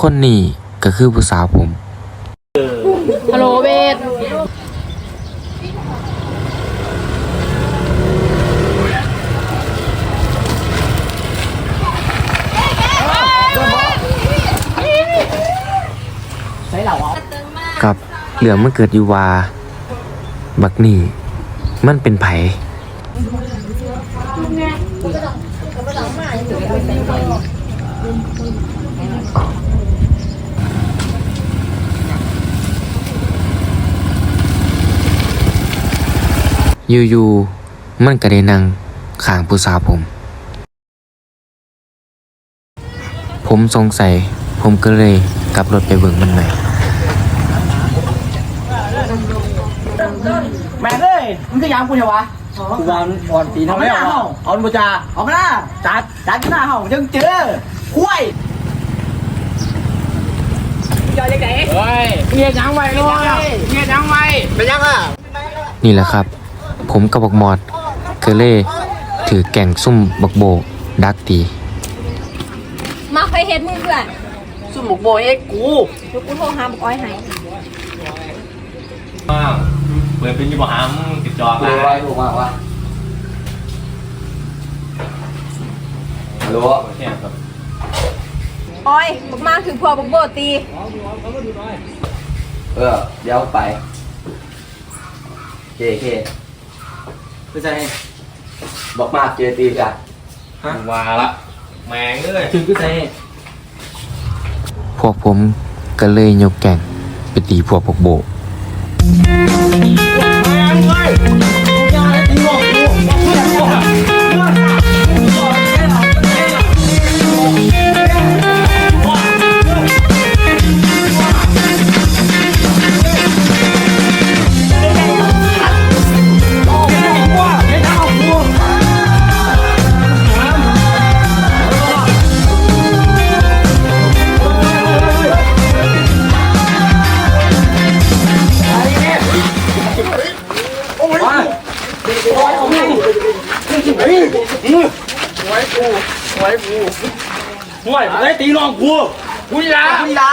คนนี้ก็คือผู้สาวผม ฮัลโหลเบสกับเหลืองมันเกิดอยู่ว่า บักนี่มันเป็นไผ อยู่ๆมันก็ได้นั่งข้างผู้สาวผม ผมสงสัย ผมก็เลยกลับรถไปเบิ่งมันใหม่แม่งเอ้ยมึงก็ยามกูเหรอวะกูวานอ่อนตีน้ำไม่เอาเอาบูจาเอามาหน้าจัดจัดที่หน้าเฮาจึงเจอคุ้ยเฮ้ยเฮียยังไวเลยเฮียยังไวเป็นยังอะนี่แหละครับ ผมกับบักมอดก็เลยถือแก่งซุ่มบักโบกดักตีมาไปเฮ็ดมือเพื่อนสุ่มหมกโบเอ็กกูเดี๋ยวกูโทรหาบอกอ้อยให้เปิดเป็นยี่บ่หามติดจอถูกมาว่าถูกมากวะฮัลโหลเนี่ยครับอ้อยบอกมาคือพวกบอกโบตีเออเดี๋ยวไปเคเค คือใจบอกมากเจอตีกันว่าละแมงเอ้ยถึงคือใจพวกผมก็เลยยกแก่งไปตีพวกบักโบ ห่วยได้ตีน้องกูกูยาพี่ละ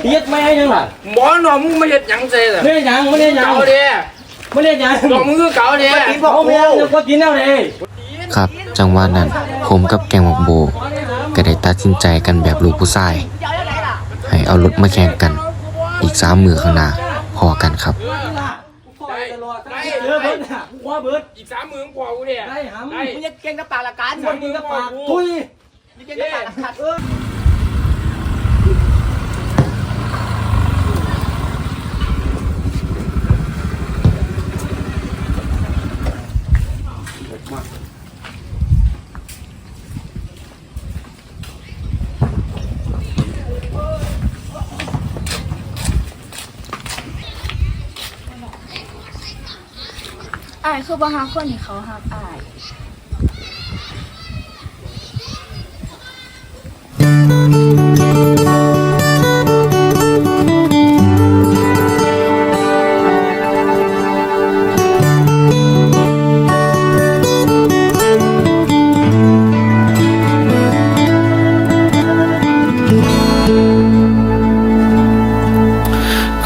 เตียดไม่ให้ยังหล่ะหมอหนอมึงมาเฮ็ดหยังเซ่ล่ะไม่ได้ยังไม่ได้ยังเก่าเด้ไม่ได้ยังหนอมึงคือเก่าเด้กินบอกเขาไม่ยังก็กินแล้วเลยครับ จังหวะนั้น ผมกับแกงบักโบกก็ได้ตัดสินใจกันแบบลูกผู้ชาย ให้เอารถมาแข่งกัน อีกสามมือข้างหน้าพอกันครับ ได้ เลือเบิร์ดว่าเบิร์ด อีกสามมือพอกูเนี่ยได้หำได้ มึงจะเก่งกับปากละกันคนกินกับปากทุยมึงเก่งกับปากละกันอ้ายคือบ่หาคนที่เขาฮักอ้าย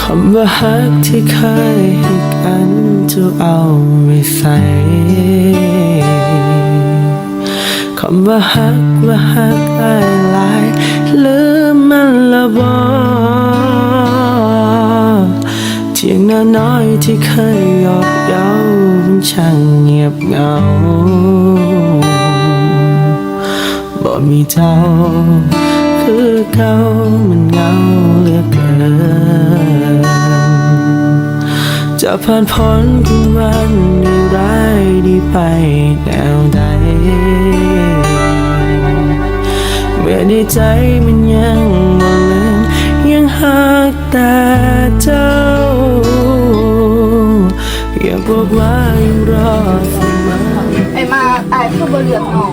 คำว่าฮักที่เคยให้กัน จะเอาไม่ใส่คำว่าฮักว่าฮักหลายลายลืมมันละบอเทียงนาน้อยที่เคยหยอกเย้ามันช่างเงียบเหงาบ่มีเจ้า คือเก่ามันเหงาเหลือเกิน จะผ่านพ้นคืนวันดีร้ายดีไปแนวใดเมื่อในใจมันยังบ่ลืมยังหักแต่เจ้าอย่าบอกว่ายังรอเสมอไอ้มาอ้ายคือบ่เลือกน้อง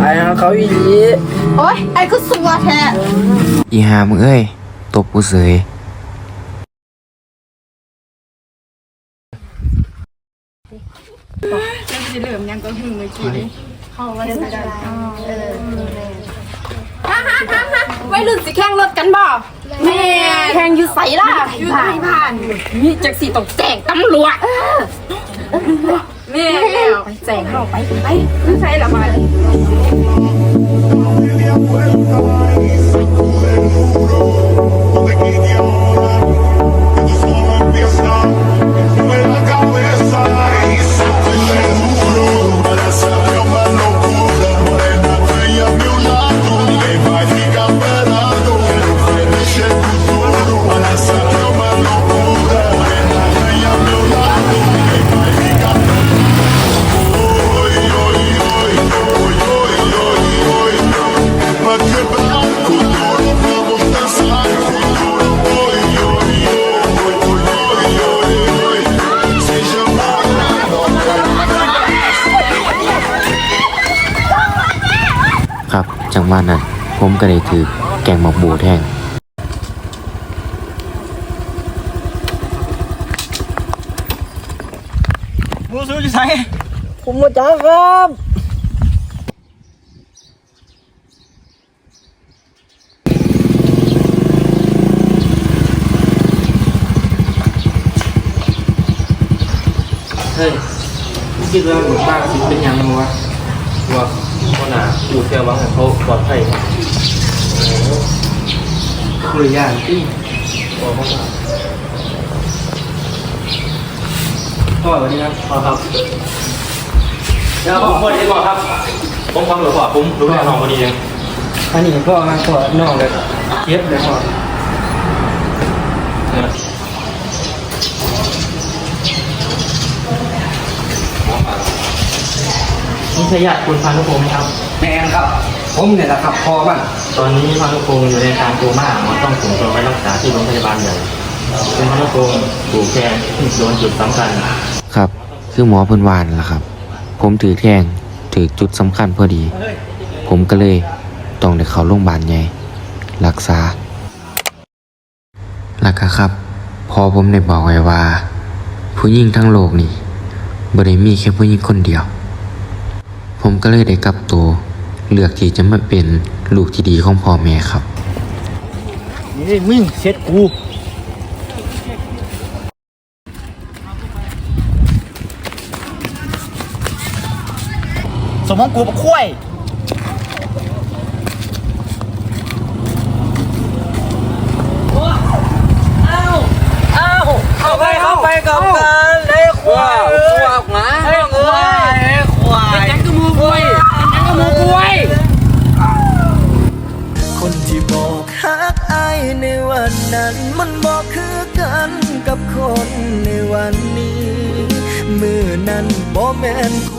ไอ้เขาอีหลีโอ้ยไอ้คือสัวแท้อีหามึงเอ้ยตบกูเสย จะเริ่มยังก็หึงเมื่อกี้นี้เขาไว้สกายเออฮะฮะฮะฮะวัยรุ่นสิแข่งรถกันบ่แม่แข่งอยู่ไสล่ะอยู่ไทยผ่านนี่จักสีต้องแจ้งตำรวจแม่แล้วไปแจ้งเข้าไปไปไม่ใช่ละม จังหวะนั้น ผมก็ได้ถือแกงหมกโบแทงมูซื้อจะใส่ผมมาจ้าครับเฮ้ยไม่คิดว่าหมู่บ้านสิเป็นยังไงวะว่าพ่อหนาอยู่แค่วังของเขาปลอดภัยคุยยากที่บอกเขาพ่อสวัสดีครับพ่อครับเดี๋ยวพ่อพ่อดีกว่าครับ ผมความหรือเปล่าผมรู้แน่นอนพอดีเองอันนี้พ่อมาพ่อน้อกเลยเย็บเลยพ่อ นี่ยนี่ใช่ญาติคุณพานุพงศ์ไหมครับ แมนครับ ผมเนี่ยแหละครับพอมันตอนนี้พานุพงศ์อยู่ในอาการโคม่าหมอต้องส่งตัวไปรักษาที่โรงพยาบาลใหญ่เป็นพานุพงศ์ถูกแทงที่โดนจุดสำคัญครับ คือหมอเพิ่นวานล่ะครับ ผมถือแทงถือจุดสำคัญพอดี ผมก็เลยต้องได้เข้าโรงพยาบาลใหญ่รักษาแล้วก็ครับ พอผมได้บอกไว้ว่า ผู้หญิงทั้งโลกนี่บ่ได้มีแค่ผู้หญิงคนเดียว ผมก็เลยได้กลับตัว เลือกที่จะมาเป็นลูกที่ดีของพ่อแม่ครับ นี่มึงเช็ดกูสมองกูมาคุ้ยเข้าไปเข้าไปกับกันไอ้ควายควายหมาไอ้ควายไอ้ควายยัง กล้วยยังก็มูกวย คนที่บอกฮักไอายในวันนั้น มันบอกคือกันกับคนในวันนี้ มือนั้นบ่แม่นค